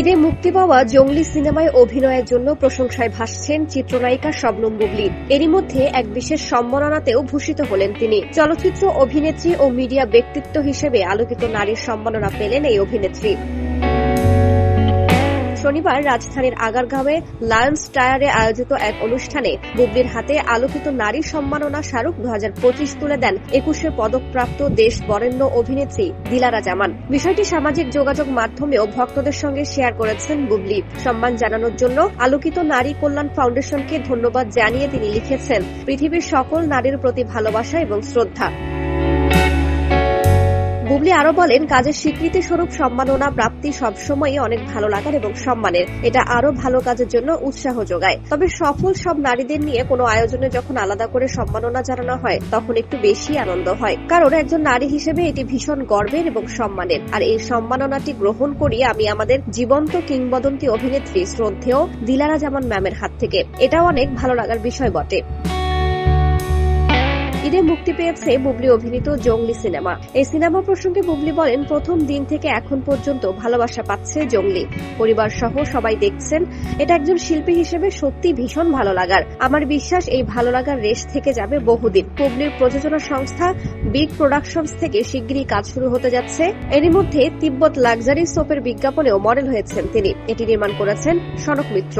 ঈদে মুক্তি পাওয়া জঙ্গলি সিনেমায় অভিনয়ের জন্য প্রশংসায় ভাসছেন চিত্রনায়িকা শবনম বুবলি। এরই মধ্যে এক বিশেষ সম্মাননাতেও ভূষিত হলেন তিনি। চলচ্চিত্র অভিনেত্রী ও মিডিয়া ব্যক্তিত্ব হিসেবে আলোকিত নারীর সম্মাননা পেলেন এই অভিনেত্রী। শনিবার রাজধানীর আগারগাঁওয়ে লায়ন্স টায়ারে আয়োজিত এক অনুষ্ঠানে বুবলির হাতে আলোকিত নারী সম্মাননা স্মারক দু হাজার পঁচিশ তুলে দেন একুশে পদকপ্রাপ্ত দেশ বরেণ্য অভিনেত্রী দিলারা জামান। বিষয়টি সামাজিক যোগাযোগ মাধ্যমেও ভক্তদের সঙ্গে শেয়ার করেছেন বুবলি। সম্মান জানানোর জন্য আলোকিত নারী কল্যাণ ফাউন্ডেশনকে ধন্যবাদ জানিয়ে তিনি লিখেছেন, পৃথিবীর সকল নারীর প্রতি ভালোবাসা এবং শ্রদ্ধা। বুবলি আরও বলেন, কাজের স্বীকৃতি স্বরূপ সম্মাননা প্রাপ্তি সবসময়ই অনেক ভালো লাগার এবং সম্মানের। এটা আরও ভালো কাজের জন্য উৎসাহ যোগায়। তবে সফল সব নারীদের নিয়ে কোনো আয়োজনে যখন আলাদা করে সম্মাননা জানানো হয়, তখন একটু বেশি আনন্দ হয়। কারণ একজন নারী হিসেবে এটি ভীষণ গর্বের এবং সম্মানের। আর এই সম্মাননাটি গ্রহণ করি আমি আমাদের জীবন্ত কিংবদন্তি অভিনেত্রী শ্রদ্ধেয় দিলারা জামান ম্যামের হাত থেকে। এটাও অনেক ভালো লাগার বিষয় বটে। ঈদে মুক্তি পেয়েছে বুবলি অভিনীত জঙ্গলি সিনেমা। এই সিনেমা প্রসঙ্গে বুবলি বলেন, প্রথম দিন থেকে এখন পর্যন্ত ভালোবাসা পাচ্ছে জঙ্গলি। পরিবার সহ সবাই দেখছেন, এটা একজন শিল্পী হিসেবে সত্যি ভীষণ ভালো লাগার। আমার বিশ্বাস, এই ভালো লাগার রেশ থেকে যাবে বহুদিন। বুবলির প্রযোজনা সংস্থা বিগ প্রোডাকশনস থেকে শিগগিরই কাজ শুরু হতে যাচ্ছে। এরই মধ্যে তিব্বত লাক্সারি সোপের বিজ্ঞাপনেও মডেল হয়েছেন তিনি। এটি নির্মাণ করেছেন সনক মিত্র।